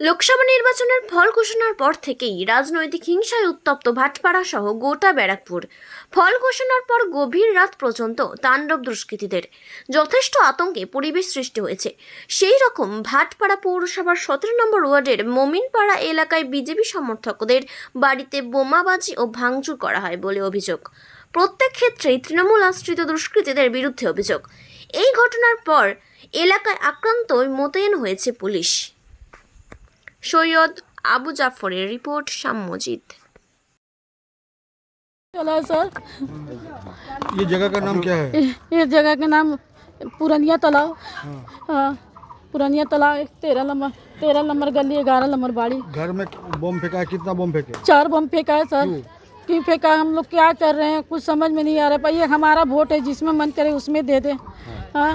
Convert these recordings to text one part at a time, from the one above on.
লোকসভা নির্বাচনের ফল ঘোষণার পর থেকেই রাজনৈতিক হিংসায় উত্তপ্ত ভাটপাড়া সহ গোটা ব্যারাকপুর। ফল ঘোষণার পর গভীর রাত পর্যন্ত তাণ্ডব দুষ্কৃতীদের। যথেষ্ট আতঙ্কে পরিবেশ সৃষ্টি হয়েছে। সেই রকম ভাটপাড়া পৌরসভার সতেরো নম্বর ওয়ার্ডের মোমিনপাড়া এলাকায় বিজেপি সমর্থকদের বাড়িতে বোমাবাজি ও ভাঙচুর করা হয় বলে অভিযোগ। প্রত্যেক ক্ষেত্রেই তৃণমূল আশ্রিত দুষ্কৃতীদের বিরুদ্ধে অভিযোগ। এই ঘটনার পর এলাকায় আক্রান্ত মোতায়েন হয়েছে পুলিশ। সৈয়দ আবু জাফরের রিপোর্ট সাম্যজিৎ चला सर ये जगह का नाम क्या है ये- ये जगह का नाम पुरानिया तालाब हाँ पुरानिया तालाब तेरह नंबर तेरह नंबर गली ग्यारह नंबर बाड़ी घर में बम फेंका है कितना बम फेंके चार बम फेंका है सर क्यों फेंका है? हम लोग क्या कर रहे हैं कुछ समझ में नहीं आ रहा है ये हमारा वोट है जिसमें मन करे उसमें दे दे हाँ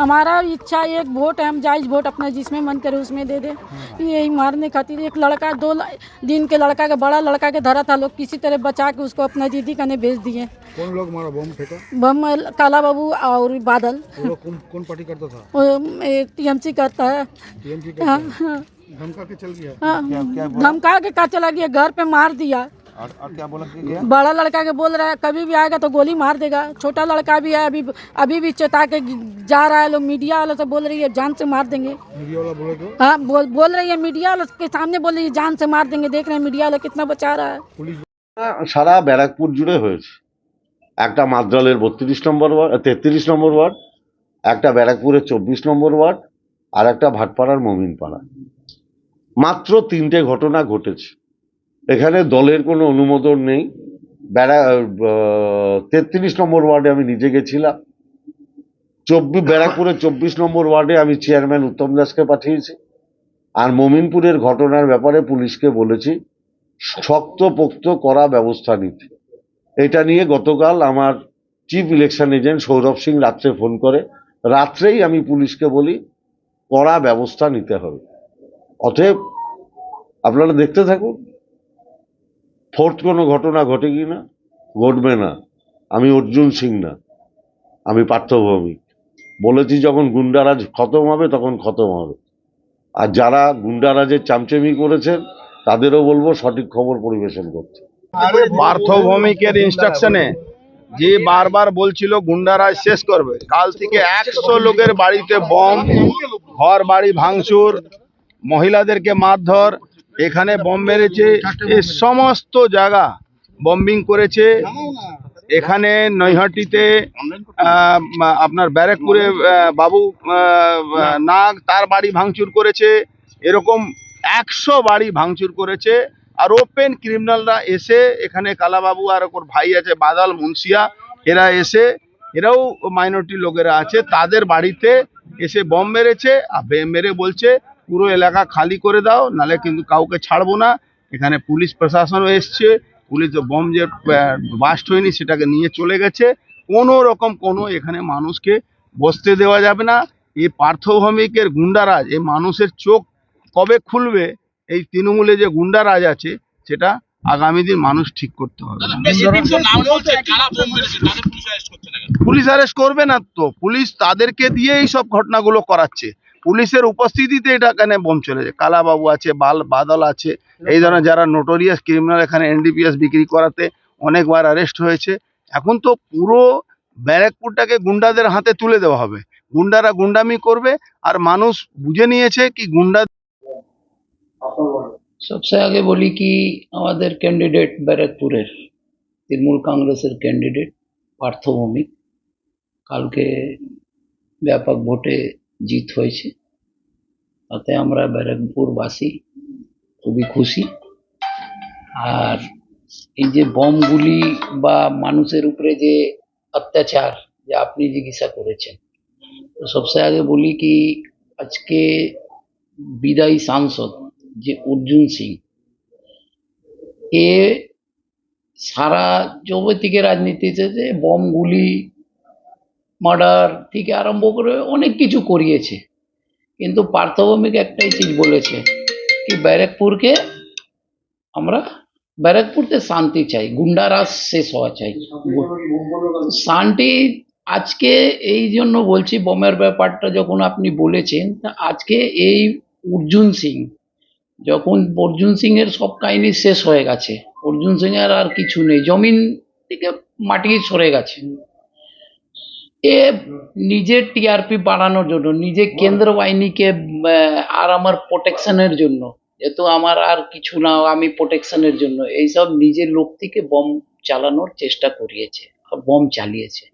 हमारा इच्छा एक वोट है हम जायज़ वोट अपना जिसमें मन करे उसमें दे दे। यही मारने खातिर एक लड़का दो दिन के लड़का का बड़ा लड़का के धरा था लोग किसी तरह बचा के उसको अपना दीदी कने भेज दिए। कौन लोग मारा बम फेंका बम काला बाबू और बादल। कौन कौन पार्टी करता था? टीएमसी करता है। टीएमसी हाँ, का हाँ, धमका के चल गया। हाँ, धमका के का चला गया घर पे मार दिया। और, और क्या बोला कि गया बड़ा लड़का के बोल रहा है कभी भी आएगा तो गोली मार देगा छोटा लड़का भी है अभी अभी भी चेता के जा रहा है लोग मीडिया वालों से बोल रही है जान से मार देंगे मीडिया वाला बोले तो हाँ बोल बोल रही है मीडिया वालों के सामने बोल रही है जान से मार देंगे देख रहे हैं मीडिया वाला कितना बचा रहा है पुलिस সারা ব্যারাকপুর জুড়ে হয়েছে একটা মাদ্রালের বত্রিশ নম্বর ওয়ার্ড তেত্রিশ নম্বর ওয়ার্ড একটা ব্যারাকপুরের চব্বিশ নম্বর ওয়ার্ড আর একটা ভাটপাড়ার মমিনপাড়া মাত্র তিনটে ঘটনা ঘটেছে এখানে দলের কোনো অনুমোদন নেই। বেড়া তেত্রিশ নম্বর ওয়ার্ডে আমি নিজে গেছিলাম। চব্বিশ ব্যারাকপুরের চব্বিশ নম্বর ওয়ার্ডে আমি চেয়ারম্যান উত্তম দাসকে পাঠিয়েছি। আর মমিনপুরের ঘটনার ব্যাপারে পুলিশকে বলেছি, শক্তপোক্ত করা ব্যবস্থা নিতে। এটা নিয়ে গতকাল আমার chief election agent Sourav Singh রাত্রে ফোন করে। রাত্রেই আমি পুলিশকে বলি, কড়া ব্যবস্থা নিতে হবে। অতএব, আপনারা দেখতে থাকুন। ফোর্থ কোনো ঘটনা ঘটে কি না? ঘটবে না। আমি অর্জুন সিং না। আমি পার্থভৌমিক। বলেছি যখন গুন্ডারাজ খতম হবে, তখন খতম হবে। আর যারা গুন্ডারাজের চামচেমি করেছেন, তাদেরও বলব সঠিক খবর পরিবেশন করতে। পার্থভৌমিকের ইনস্ট্রাকশনে যে বারবার বলছিল গুন্ডারাজ শেষ করবে, কাল থেকে একশো লোকের বাড়িতে বম ঘর বাড়ি ভাঙচুর, মহিলাদেরকে মারধর এখানে বম মেরেছে এই সমস্ত জায়গা বম্বিং করেছে। এখানে নৈহাটিতে আপনার ব্যারাকপুরে বাবু নাগ তার বাড়ি ভাঙচুর করেছে। এরকম একশো বাড়ি ভাঙচুর করেছে। আর ওপেন ক্রিমিনালরা এসে এখানে কালাবাবু আর ওর ভাই আছে বাদাল মুন্সিয়া এরা এসে এরাও মাইনরিটি লোকেরা আছে তাদের বাড়িতে এসে বম মেরেছে আর মেরে বলছে পুরো এলাকা খালি করে দাও নালে কিন্তু কাউকে ছাড়বো না। এখানে পুলিশ প্রশাসনও এসছে পুলিশ বম যে বাস্ট হয়নি সেটাকে নিয়ে চলে গেছে। কোনো রকম কোনো এখানে মানুষকে বসতে দেওয়া যাবে না। এই পার্থভৌমিকের গুন্ডারাজ এই মানুষের চোখ কবে খুলবে এই তৃণমূলে যে গুন্ডারাজ আছে সেটা আগামী দিন মানুষ ঠিক করতে হবে। পুলিশ অ্যারেস্ট করবে না তো পুলিশ তাদেরকে দিয়ে এই সব ঘটনাগুলো করাচ্ছে। পুলিশের উপস্থিতিতে এটা এখানে বোম চলেছে কালাবাবু আছে, বাল, বাদল আছে। এই ধরনের যারা নোটোরিয়াস ক্রিমিনাল এখানে এনডিপিএস বিক্রি করাতে অনেকবার অ্যারেস্ট হয়েছে। এখন তো পুরো ব্যারাকপুরটাকে গুন্ডাদের হাতে তুলে দেওয়া হবে। গুন্ডারা গুন্ডামি করবে আর মানুষ বুঝে নিয়েছে কি গুন্ডা সবচেয়ে আগে বলি কি আমাদের ক্যান্ডিডেট ব্যারাকপুরের, তৃণমূল কংগ্রেসের ক্যান্ডিডেট পার্থ ভৌমিক কালকে ব্যাপক ভোটে জিত হয়েছে। তাতে আমরা ব্যারাকপুরবাসী খুবই খুশি। আর এই যে বমগুলি বা মানুষের উপরে যে অত্যাচার যে আপনি জিজ্ঞাসা করেছেন, তো সবসে আগে বলি কি, আজকে বিদায়ী সাংসদ যে অর্জুন সিং, এ সারা যৌবতিকে রাজনীতিতে যে বমগুলি মার্ডার থেকে আরম্ভ করে অনেক কিছু করিয়েছে। কিন্তু পার্থভৌমিক একটাই চিজ বলেছে কি ব্যারাকপুরকে আমরা ব্যারাকপুরতে শান্তি চাই, গুন্ডারাজ শেষ হওয়া চাই। শান্তি আজকে এই জন্য বলছি, বোমের ব্যাপারটা যখন আপনি বলেছেন আজকে এই অর্জুন সিং, যখন অর্জুন সিং এর সব কাহিনী শেষ হয়ে গেছে, অর্জুন সিং এর আর কিছু নেই, জমিন থেকে মাটি সরে গেছে। এ নিজের টিআরপি বাড়ানোর জন্য, নিজে কেন্দ্র বাহিনীকে আর আমার প্রোটেকশনের জন্য। যেহেতু আমার আর কিছু না, আমি প্রোটেকশনের জন্য। এইসব নিজের লোক থেকে বম চালানোর চেষ্টা করিয়েছে বম চালিয়েছে।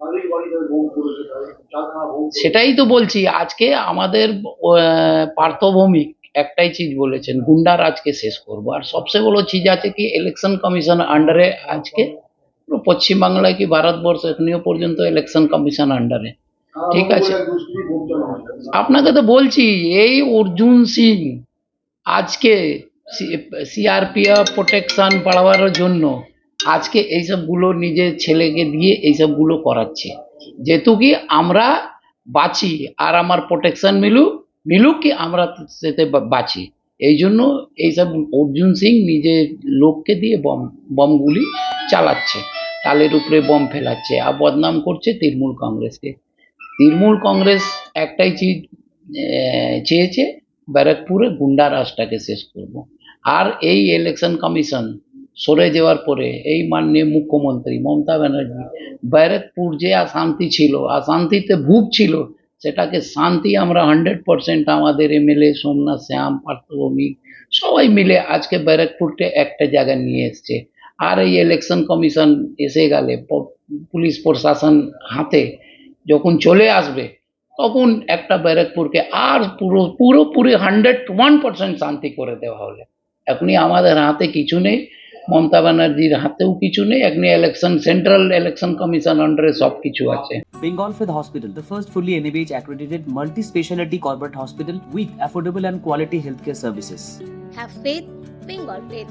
সেটাই তো বলছি, আজকে আমাদের পার্থভৌমিক একটাই চিজ বলেছেন, গুন্ডার আজকে শেষ করব। আর সবচেয়ে বড় চিজ আছে কি ইলেকশন কমিশন আন্ডারে আজকে পশ্চিমবাংলায় কি ভারতবর্ষ এখনিও পর্যন্ত ইলেকশন কমিশন আন্ডারে ঠিক আছে। আপনাকে তো বলছি এই অর্জুন সিং আজকে সিআরপিএফ প্রোটেকশন বাড়াবার জন্য আজকে এইসবগুলো নিজের ছেলেকে দিয়ে এইসবগুলো করাচ্ছে। যেহেতু কি আমরা বাঁচি আর আমার প্রোটেকশন মিলুক মিলুক কি আমরা সেতে বাঁচি। এই জন্য এইসব অর্জুন সিং নিজের লোককে দিয়ে বম বমগুলি চালাচ্ছে। তালের উপরে বম ফেলাচ্ছে আর বদনাম করছে তৃণমূল কংগ্রেসকে। তৃণমূল কংগ্রেস একটাই চিজ চেয়েছে ব্যারাকপুরে গুন্ডা রাজটাকে শেষ করব। আর এই ইলেকশন কমিশন সরে যাওয়ার পরে এই মাননীয় মুখ্যমন্ত্রী মমতা ব্যানার্জি ব্যারাকপুর যে অশান্তি ছিল, অশান্তিতে ভুগছিল সেটাকে শান্তি আমরা হান্ড্রেড পার্সেন্ট আমাদের এমএলএ সোমনাথ, শ্যাম, পার্থভৌমিক সবাই মিলে আজকে ব্যারাকপুরকে একটা জায়গায় নিয়ে এসছে। আর এই ইলেকশন কমিশন এসে গেলে পুলিশ প্রশাসন হাতে যখন চলে আসবে তখন একটা ব্যারাকপুরকে আর পুরো পুরোপুরি হান্ড্রেড ওয়ান পার্সেন্ট শান্তি করে দেওয়া হলে এখনই আমাদের হাতে কিছু নেই মমতা ব্যানার্জির হাতেও কিছু নেই এখনই ইলেকশন সেন্ট্রাল ইলেকশন কমিশন আন্ডারে সব কিছু আছে Bengal Fifth Hospital, the first fully NABH accredited multi speciality corporate hospital with affordable and quality healthcare services. Have faith, Bengal faith.